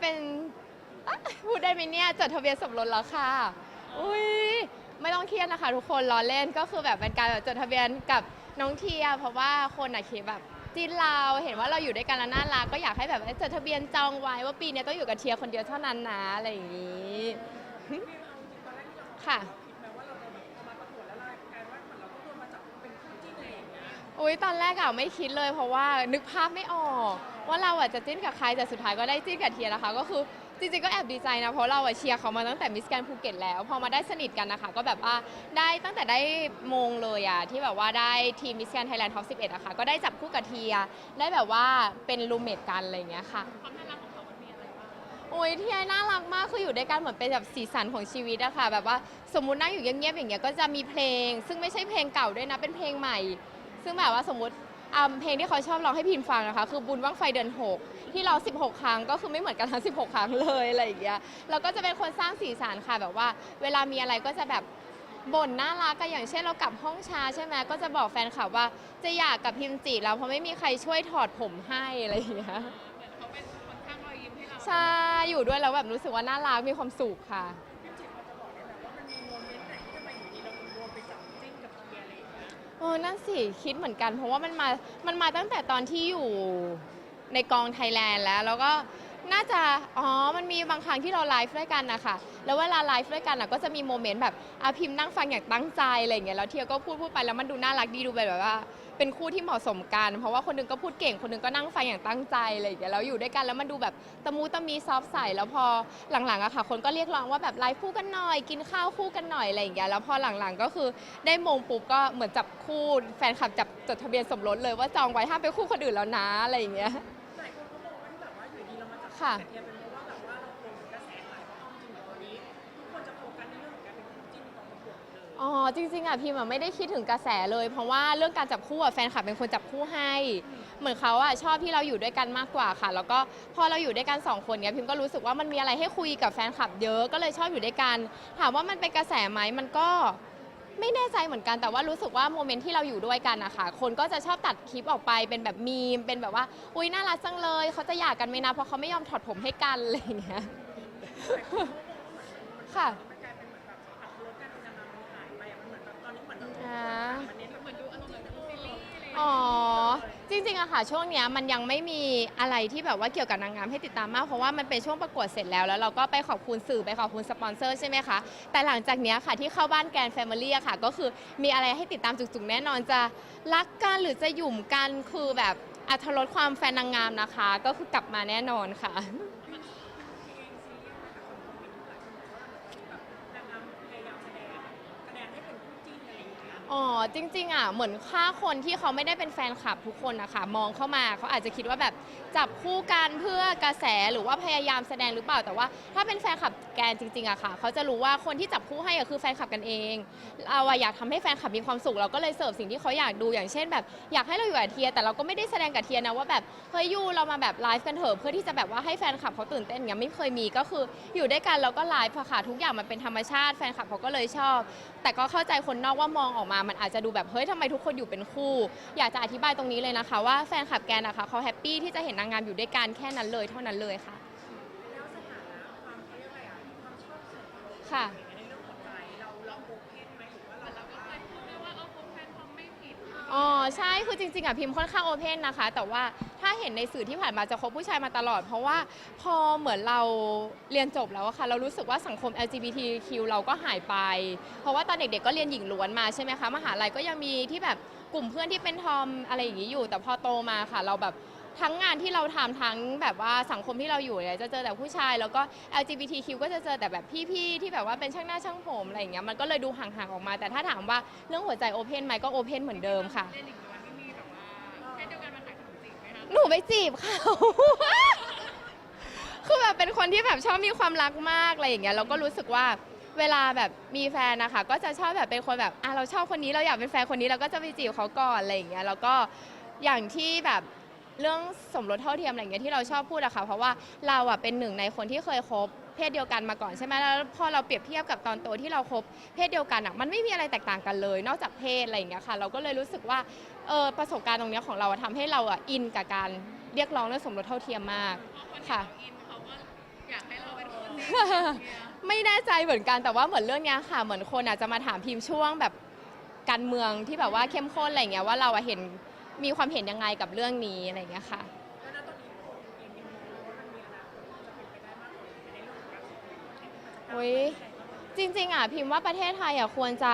เป็นอะพูดได้ไหมเนี่ยจดทะเบียนสมรสแล้วค่ะ อุ้ยไม่ต้องเครียดนะคะ ทุกคนล้อเล่นก็คือแบบเป็นการแบบจดทะเบียนกับน้องเทียเพราะว่าคนอะคิดแบบจีนเราเห็นว่าเราอยู่ด้วยกันแล้วน่ารักก็อยากให้แบบจดทะเบียนจองไว้ว่าปีเนี้ยต้องอยู่กับเทียคนเดียวเท่านั้นนะอะไรอย่างนี้ ค่ะ อุ้ยตอนแรกอะไม่คิดเลยเพราะว่านึกภาพไม่ออก ว่าเราอะจะจิ้นกับใครแต่สุดท้ายก็ได้จิ้นกับเทียนะคะ ก็คือจริงๆก็แอบดีใจนะ เพราะเราอะเชียร์เขามาตั้งแต่มิสแกรนภูเก็ตแล้ว พอมาได้สนิทกันนะคะ ก็แบบว่าได้ตั้งแต่ได้มงเลยอะที่แบบว่าได้ทีมมิสแกรนไทยแลนด์ท็อป11อะค่ะก็ได้จับคู่กับเทียได้แบบว่าเป็นรูมเมทกันอะไรอย่างเงี้ยค่ะโอ้ยที่ไอ้น่ารักมากคืออยู่ด้วยกันเหมือนเป็นแบบสีสันของชีวิตอะค่ะ แบบว่าสมมุตินั่งอยู่เงียบๆอย่างเงี้ยก็จะมีเพลง ซึ่งไม่ใช่เพลงเก่าด้วยนะเป็นเพลงใหม่ ซึ่งแบบว่าสมมติ อ่าเพลงที่เขาชอบร้องให้พิมฟังนะคะคือบุญว่างไฟเดือน6ที่ร้อง16 ครั้งก็คือไม่เหมือนกันทั้ง 16 ครั้งเลยอะไรอย่างเงี้ยเราก็จะเป็นคนสร้างสีสันค่ะแบบว่า เวลามีอะไรก็จะแบบบ่นน่ารักกันอย่างเช่นเรากลับห้องช้าใช่ไหมก็จะบอกแฟนคลับว่าจะอยากกับพิมจิแล้วเพราะไม่มีใครช่วยถอดผมให้อะไรอย่างเงี้ยเขาเป็นคนข้างรอยยิ้มให้เราใช่อยู่ด้วยแล้วแบบรู้สึกว่าน่ารักมีความสุขค่ะ ออนั่นสิคิดเหมือนกัน เพราะว่ามันมา มันมาตั้งแต่ตอนที่อยู่ในกองไทยแลนด์แล้ว แล้วก็น่าจะ อ๋อ มันมีบางครั้งที่เราไลฟ์ด้วยกันนะคะแล้วเวลาไลฟ์ด้วยกันนะก็จะมีโมเมนต์แบบอาพิมพ์นั่งฟังอย่างตั้งใจอะไรอย่างเงี้ย แล้วเทียก็พูดพูดไปแล้วมันดูน่ารักดีดูแบบว่า เป็นคู่ที่เหมาะสมกัน เพราะว่าคนหนึงก็พูดเก่ง คนหนึงก็นั่งฟังอย่างตั้งใจอะไรอย่างเงี้ยแล้วอยู่ด้วยกันแล้วมันดูแบบตะมูตะมีซอฟใสแล้วพอหลังๆอะค่ะ คนก็เรียกร้องว่าแบบไลฟ์คู่กันหน่อย กินข้าวคู่กันหน่อยอะไรอย่างเงี้ยแล้วพอหลังๆก็คือได้มงปุ๊บก็เหมือนจับคู่แฟนคลับจับจดทะเบียนสมรสเลยว่าจองไว้ห้ามไปคู่คนอื่นแล้วนะอะไรอย่างเงี้ยหลายคนเขาบอกว่าที่แบบว่าอยู่ดีเรามาจับค่ะกับเทียเป็นเพราะว่า อ๋อจริงๆอะพิมอะไม่ได้คิดถึงกระแสเลย เพราะว่าเรื่องการจับคู่อะแฟนคลับเป็นคนจับคู่ให้ เหมือนเขาอะชอบที่เราอยู่ด้วยกันมากกว่าค่ะ แล้วก็พอเราอยู่ด้วยกันสองคนเนี้ยพิมก็รู้สึกว่ามันมีอะไรให้คุยกับแฟนคลับเยอะก็เลยชอบอยู่ด้วยกัน ถามว่ามันเป็นกระแสไหมมันก็ไม่แน่ใจเหมือนกันแต่ว่ารู้สึกว่าโมเมนต์ที่เราอยู่ด้วยกันนะคะคนก็จะชอบตัดคลิปออกไปเป็นแบบมีม เป็นแบบว่าอุ้ยน่ารักจังเลยเขาจะหย่ากันไหมนะเพราะเขาไม่ยอมถอดผมให้กันอะไรอย่างเงี้ยค่ะะอ๋อ จริงๆอะค่ะ ช่วงเนี้ยมันยังไม่มีอะไรที่แบบว่าเกี่ยวกับนางงามให้ติดตามมาก เพราะว่ามันเป็นช่วงประกวดเสร็จแล้วแล้วเราก็ไปขอบคุณสื่อไปขอบคุณสปอนเซอร์ใช่ไหมคะ แต่หลังจากเนี้ยค่ะที่เข้าบ้านแกรนแฟมิลี่อะค่ะ ก็คือมีอะไรให้ติดตามจุกๆ แน่นอนจะรักกันหรือจะหยุ่มกันคือแบบอัธรสความแฟนนางงามนะคะ ก็คือกลับมาแน่นอนค่ะ นางงามพยายามแสดงแสดงให้เป็นคู่จิ้นอะไรอย่างเงี้ย อ๋อ จริงๆอะเหมือนค่าคนที่เขาไม่ได้เป็นแฟนคลับทุกคนนะคะมองเข้ามาเขาอาจจะคิดว่าแบบจับคู่กันเพื่อกระแสหรือว่าพยายามแสดงหรือเปล่าแต่ว่า ถ้าเป็นแฟนคลับแกนจริงๆอะค่ะเขาจะรู้ว่าคนที่จับคู่ให้อะคือแฟนคลับกันเองเราอะอยากทำให้แฟนคลับมีความสุขเราก็เลยเสิร์ฟสิ่งที่เขาอยากดูอย่างเช่น แบบอยากให้เราอยู่กับเทียแต่เราก็ไม่ได้แสดงกับเทียนะว่าแบบเฮ้ยยูเรามาแบบไลฟ์กันเถอะเพื่อที่จะแบบว่าให้แฟนคลับเขาตื่นเต้นอย่างเงี้ยไม่เคยมีก็คืออยู่ด้วยกันเราก็ไลฟ์อะค่ะทุกอย่างมันเป็นธรรมชาติแฟนคลับเขาก็เลยชอบ แต่ก็เข้าใจคนนอกว่ามองออกมามันอาจจะดูแบบเฮ้ยทำไมทุกคนอยู่เป็นคู่ อยากจะอธิบายตรงนี้เลยนะคะ ว่าแฟนคลับแกนนะคะเขาแฮปปี้ที่จะเห็นนางงามอยู่ด้วยกันแค่นั้นเลยเท่านั้นเลยค่ะ แล้วสถานะความเขาเรียกอะไรอะความชอบส่วนตัวค่ะ ในเรื่องหัวใจเราเราโอเพนไหมหรือว่าเราเราก็เคยพูดได้ว่าเออคบแฟนทอมไม่ผิด อ๋อใช่คือจริงๆอะพิมพ์ค่อนข้างโอเพนนะคะ แต่ว่าถ้า เห็นในสื่อที่ผ่านมาจะคบผู้ชายมาตลอด เพราะว่าพอเหมือนเราเรียนจบแล้วอะค่ะเรารู้สึกว่าสังคม LGBTQ เราก็หายไป เพราะว่าตอนเด็กๆก็เรียนหญิงล้วนมาใช่ไหมคะมหาลัยก็ยังมีที่แบบกลุ่มเพื่อนที่เป็นทอมอะไรอย่างนี้อยู่ แต่พอโตมาค่ะ เราแบบทั้งงานที่เราทำทั้งแบบว่าสังคมที่เราอยู่เนี่ยจะเจอแต่ผู้ชาย แล้วก็ LGBTQ ก็จะเจอแต่แบบพี่ๆที่แบบว่าเป็นช่างหน้าช่างผมอะไรอย่างเงี้ยมันก็เลยดูห่างๆออกมา แต่ถ้าถามว่าเรื่องหัวใจโอเพนไหมก็โอเพนเหมือนเดิมค่ะ หนูไปจีบเขา คือแบบเป็นคนที่แบบชอบมีความรักมากอะไรอย่างเงี้ยเราก็รู้สึกว่าเวลาแบบมีแฟนนะคะ ก็จะชอบแบบเป็นคนแบบอะเราชอบคนนี้เราอยากเป็นแฟนคนนี้เราก็จะไปจีบเขาก่อนอะไรอย่างเงี้ยแล้วก็อย่างที่แบบ เรื่องสมรสเท่าเทียมอะไรอย่างเงี้ยที่เราชอบพูดอะค่ะ เพราะว่าเราอะเป็นหนึ่งในคนที่เคยคบเพศเดียวกันมาก่อนใช่ไหมแล้วพอเราเปรียบเทียบกับตอนโตที่เราคบเพศเดียวกันอะมันไม่มีอะไรแตกต่างกันเลย นอกจากเพศอะไรอย่างเงี้ยค่ะ เราก็เลยรู้สึกว่าเออประสบการณ์ตรงเนี้ยของเราอะทำให้เราอะอินกับการเรียกร้องเรื่องสมรสเท่าเทียมมากค่ะ อินเขาก็ไม่แน่ใจเหมือนกันแต่ว่าเหมือนเรื่องเนี้ยค่ะ เหมือนคนอาจจะมาถามพิมพ์ช่วงแบบการเมืองที่แบบว่าเข้มข้นอะไรเงี้ยว่าเราอะเห็น มีความเห็นยังไงกับเรื่องนี้อะไรเงี้ยค่ะแล้วณตอนนี้ผมเองยังมองว่ามันมีอนาคตจะเป็นไปได้มากกว่านี้ในเรื่องของการส่งเสริมที่มันจะก้าวโอ้ยไปได้มากกว่านี้จริงๆอะพิมพ์ว่าประเทศไทยอะควรจะ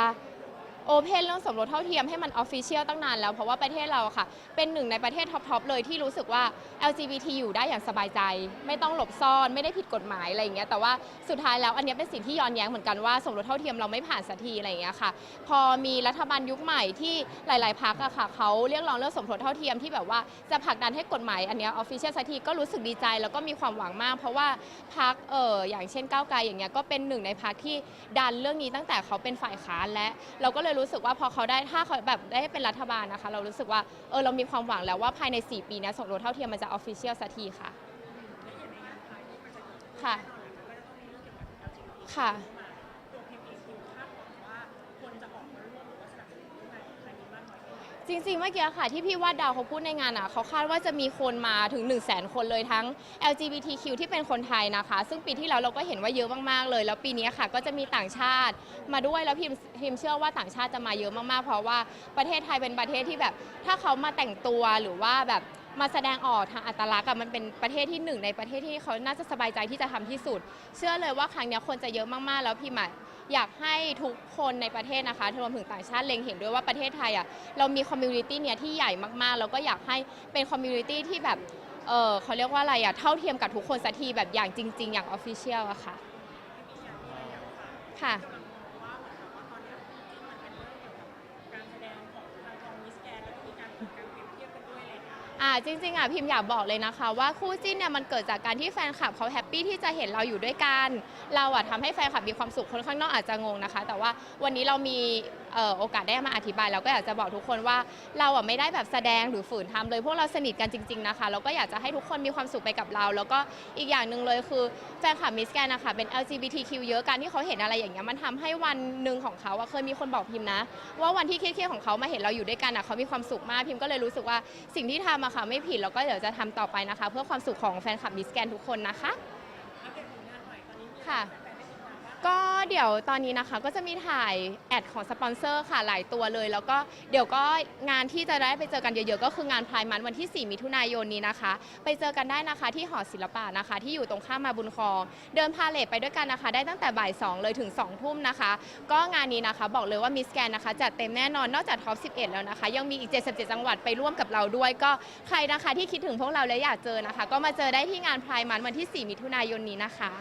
โอเพนเรื่องสมรสเท่าเทียมให้มันออฟฟิเชียลตั้งนานแล้ว เพราะว่าประเทศเราค่ะ เป็นหนึ่งในประเทศท็อป ๆ เลยที่รู้สึกว่า LGBT อยู่ได้อย่างสบายใจ ไม่ต้องหลบซ่อนไม่ได้ผิดกฎหมายอะไรอย่างเงี้ยแต่ว่าสุดท้ายแล้วอันนี้เป็นสิ่งที่ย้อนแย้งเหมือนกันว่าสมรสเท่าเทียมเราไม่ผ่านสักทีอะไรอย่างเงี้ยค่ะ พอมีรัฐบาลยุคใหม่ที่หลาย ๆพักอะค่ะเขาเรียกร้องเรื่องสมรสเท่าเทียมที่แบบว่าจะผลักดันให้กฎหมายอันนี้ออฟฟิเชียลสักทีก็รู้สึกดีใจ แล้วก็มีความหวังมาก เพราะว่าพักเอออย่างเช่นก้าวไกลอย่างเงี้ยก็เป็นหนึ่งในพักที่ดันเรื่องนี้ตั้งแต่เขาเป็นฝ่ายค้านและเราก็เลยรู้สึกว่าพอเขาได้ถ้าเขาแบบได้เป็นรัฐบาลนะคะ เรารู้สึกว่าเออเรามีความหวังแล้วว่าภายใน 4 ปีนี้สมรสเท่าเทียมมันจะออฟฟิเชียลสักทีค่ะ ค่ะ ค่ะ จริงๆ เมื่อกี้ค่ะ ที่พี่วาดดาวเขาพูดในงานอะเขาคาดว่าจะมีคนมาถึง 1 0 0 0 0แสนคนเลยทั้ง LGBTQ ที่เป็นคนไทยนะคะ ซึ่งปีที่แล้วเราก็เห็นว่าเยอะมากๆเลย แล้วปีนี้ค่ะ ก็จะมีต่างชาติมาด้วยแล้วพิมพิมเชื่อว่าต่างชาติจะมาเยอะมากๆ เพราะว่าประเทศไทยเป็นประเทศที่แบบ ถ้าเขามาแต่งตัวหรือว่าแบบมาแสดงออกทางอัตลักษณ์อะมันเป็นประเทศที่หนึ่งในประเทศที่เขาน่าจะสบายใจที่จะทำที่สุด เชื่อเลยว่าครั้งนี้คนจะเยอะมากๆ แล้วพิมอะ อยากให้ทุกคนในประเทศนะคะรวมถึงต่างชาติเล็งเห็นด้วยว่าประเทศไทยอะเรามีคอมมูนิตี้เนี่ยที่ใหญ่มากๆ แล้วก็อยากให้เป็นคอมมูนิตี้ที่แบบเออเขาเรียกว่าอะไรอะเท่าเทียมกับทุกคนสักทีแบบอย่างจริง ๆ อย่างออฟฟิเชียลอะค่ะค่ะ อ่าจริงๆอะพิมพ์อยากบอกเลยนะคะ ว่าคู่จิ้นเนี่ยมันเกิดจากการที่แฟนคลับเขาแฮปปี้ที่จะเห็นเราอยู่ด้วยกัน เราอะทำให้แฟนคลับมีความสุขคนข้างนอกอาจจะงงนะคะ แต่ว่าวันนี้เรามีโอกาสได้มาอธิบายเราก็อยากจะบอกทุกคนว่าเราอะไม่ได้แบบแสดงหรือฝืนทำเลย พวกเราสนิทกันจริง ๆนะคะแล้วก็อยากจะให้ทุกคนมีความสุขไปกับเรา แล้วก็อีกอย่างหนึ่งเลยคือแฟนคลับมิสแกนนะคะเป็น LGBTQ เยอะการที่เขาเห็นอะไรอย่างเงี้ยมันทำให้วันหนึ่งของเขาอะเคยมีคนบอกพิมพ์นะ ว่าวันที่เครียดๆของเขามาเห็นเราอยู่ด้วยกันอะเขามีความสุขมากพิมก็เลยรู้สึกว่าสิ่งที่ทำอะค่ะไม่ผิดแล้วก็เดี๋ยวจะทำต่อไปนะคะ เพื่อความสุขของแฟนคลับมิสแกนทุกคนนะคะอัปเดตผลงานหน่อยตอนนี้มีค่ะ ก็เดี๋ยวตอนนี้นะคะก็จะมีถ่ายแอดของสปอนเซอร์ค่ะหลายตัวเลย แล้วก็เดี๋ยวก็งานที่จะได้ไปเจอกันเยอะๆ ก็คืองานพายมันวันที่ 4 มิถุนายนนี้นะคะ ไปเจอกันได้นะคะที่หอศิลปะนะคะ ที่อยู่ตรงข้ามมาบุญครอง เดินพาเลทไปด้วยกันนะคะ ได้ตั้งแต่บ่าย 2 เลยถึง 2 ทุ่มนะคะ ก็งานนี้นะคะบอกเลยว่ามิสแกนนะคะจัดเต็มแน่นอนนอกจากท็อป 11 แล้วนะคะ ยังมีอีก 77 จังหวัดไปร่วมกับเราด้วย ก็ใครนะคะที่คิดถึงพวกเราและอยากเจอนะคะ ก็มาเจอได้ที่งานพายมันวันที่ 4 มิถุนายนนี้นะคะ